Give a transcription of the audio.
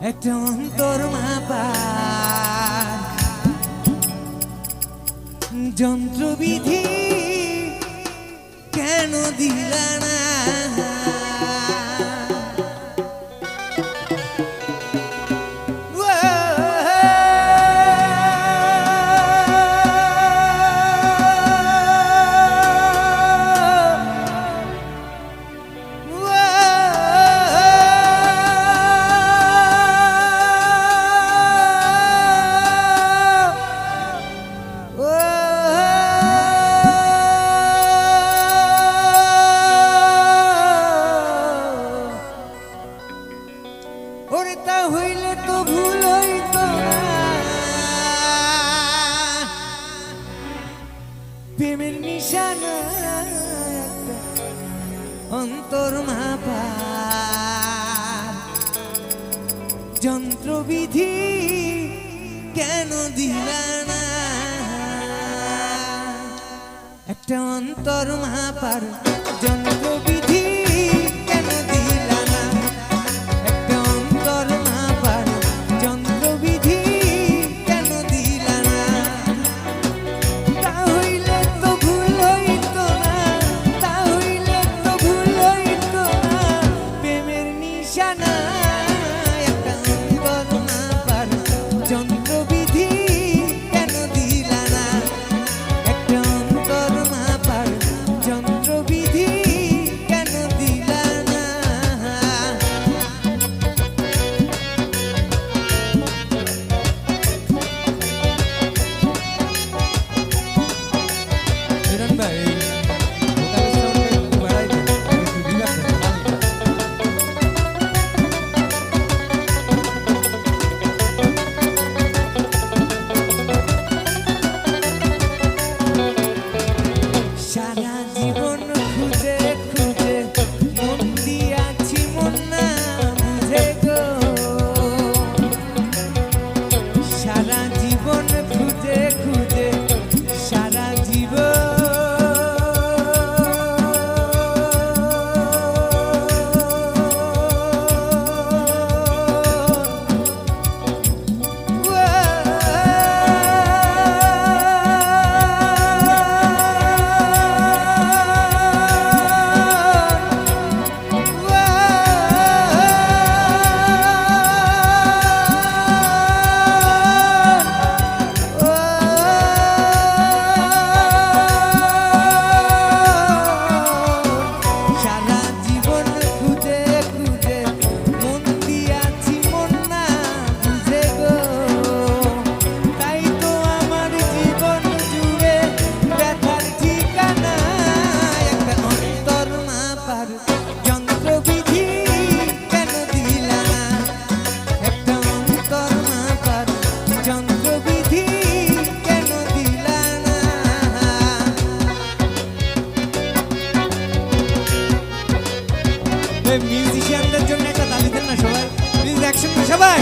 একটা অন্তর মাপার। যন্ত্রবিধি কেন দিল প্রেমের নিশানা অন্তর মাপা। যন্ত্রবিধি কেন দিলানা একটা অন্তর মাপার যন্ত্র মিউজিশিয়ানদের জন্য একটা তালি দেন না সবাই। প্লিজ অ্যাকশন সবাই।